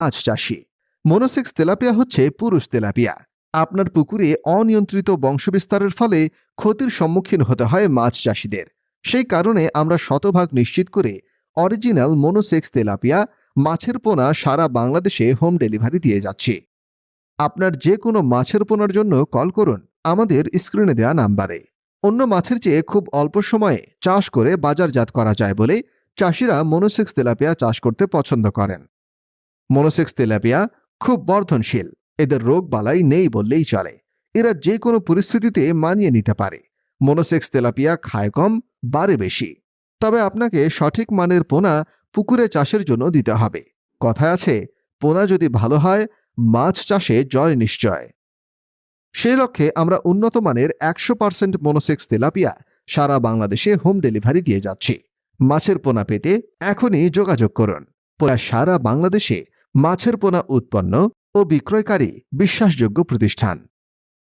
মাছ চাষি। Monosex tilapia হচ্ছে পুরুষ তেলাপিয়া। আপনার পুকুরে অনিয়ন্ত্রিত বংশবিস্তারের ফলে ক্ষতির সম্মুখীন হতে হয় মাছ চাষিদের। সেই কারণে আমরা শতভাগ নিশ্চিত করে অরিজিনাল মনোসেক্স তেলাপিয়া মাছের পোনা সারা বাংলাদেশে হোম ডেলিভারি দিয়ে যাচ্ছি। আপনার যে কোনো মাছের পোনার জন্য কল করুন, আমাদের স্ক্রিনে দেওয়া নাম্বারে। অন্য মাছের চেয়ে খুব অল্প সময়ে চাষ করে বাজারজাত করা যায় বলে চাষিরা মনোসেক্স তেলাপিয়া চাষ করতে পছন্দ করেন। মনোসেক্স তেলাপিয়া খুব বর্ধনশীল। এদের রোগ বালাই নেই বললেই চলে। এরা যে কোনো পরিস্থিতিতে মানিয়ে নিতে পারে। মনোসেক্স তেলাপিয়া খায় কম, বাড়ে বেশি। তবে আপনাকে সঠিক মানের পোনা পুকুরে চাষের জন্য দিতে হবে। কথায় আছে, পোনা যদি ভালো হয়, মাছ চাষে জয় নিশ্চয়। সেই লক্ষ্যে আমরা উন্নত মানের একশো পার্সেন্ট মনোসেক্স তেলাপিয়া সারা বাংলাদেশে হোম ডেলিভারি দিয়ে যাচ্ছি। মাছের পোনা পেতে এখনই যোগাযোগ করুন। পোনা সারা বাংলাদেশে মাছের পোনা উৎপন্ন ও বিক্রয়কারী বিশ্বাসযোগ্য প্রতিষ্ঠান।